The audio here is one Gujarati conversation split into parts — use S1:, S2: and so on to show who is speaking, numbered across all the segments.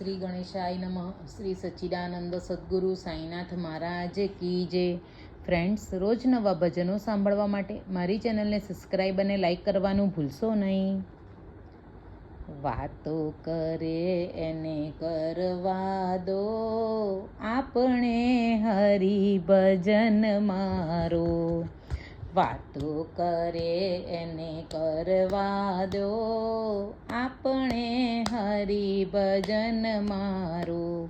S1: શ્રી ગણેશાય નમઃ. શ્રી સચ્ચિદાનંદ સદગુરુ સાંઈનાથ મહારાજ કી જે. ફ્રેન્ડ્સ, રોજ નવા ભજનો સાંભળવા માટે મારી ચેનલને સબસ્ક્રાઈબ અને લાઈક કરવાનું ભૂલશો નહીં. વાતો કરે, એને કરવા દો. આપણે હરિ ભજન મારો. વાતો કરે, એને કરવા દો. આપણે હરિ ભજન મારો.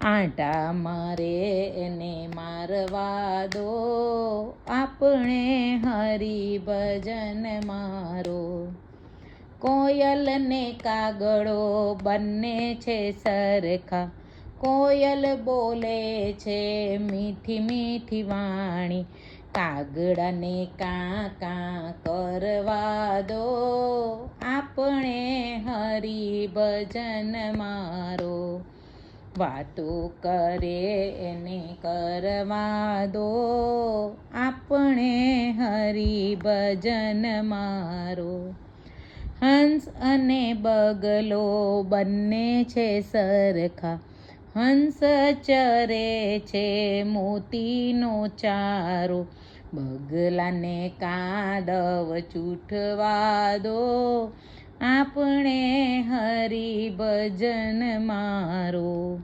S1: આંટા મારે એને મારવા દો. આપણે હરી ભજન મારો. કોયલ ને કાગડો બંને છે સરખા. કોયલ બોલે છે મીઠી મીઠી વાણી. કાગડાને કાં કાં કરવા દો. આપણે હરી ભજન મારો. વાતો કરે એને કરવા દો. આપણે હરી ભજન મારો. હંસ અને બગલો બંને છે સરખા. હંસ ચરે છે મોતીનો ચારો. બગલાને કાદવ ચૂઠવા દો. આપણે હરી ભજન મારો.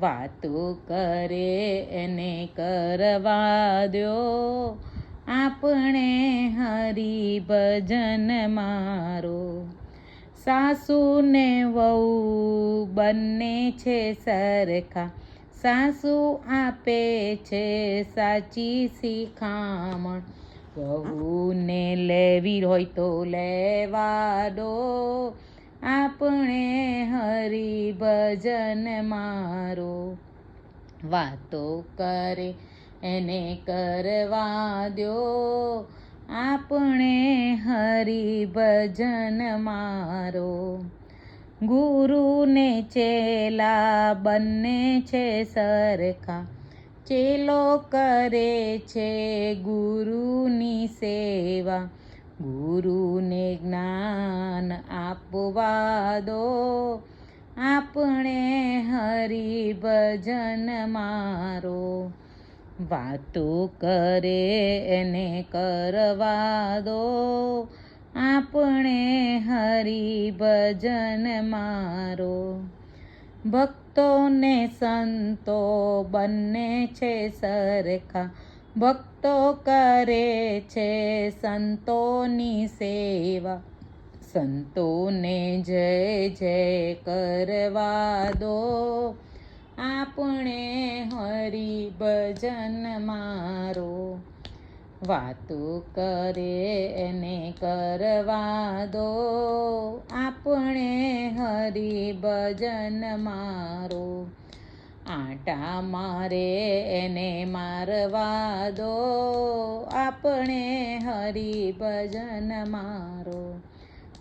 S1: વાતો કરે એને કરવા દો આપણે હરી ભજન મારો. સાસુ ને વહુ બંને છે સરખા. સાસુ આપે છે સાચી શિખામણ. વહુને લેવી હોય તો લેવા દો. આપણે હરિ ભજન મારો. વાતો કરે, એને કરવા દો આપણે હરિ ભજન મારો. ગુરુ ને ચેલા બંને છે સરખા. ચેલો કરે છે ગુરુની સેવા. ગુરુને જ્ઞાન આપવા દો. આપણે હરિભજન મારો. વાતો કરે એને કરવા દો. આપણે હરિ ભજન મારો. ભક્તો ને સંતો બંને છે સરખા. ભક્તો કરે છે સંતોની સેવા. સંતોને જય જય કરવા દો. આપણે હરિ ભજન મારો. વાતો કરે એને કરવા દો. આપણે હરિ ભજન મારો. આટા મારે એને મારવા દો. આપણે હરિ ભજન મારો.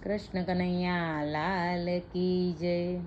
S1: કૃષ્ણ કનૈયા, લાલ કી જય.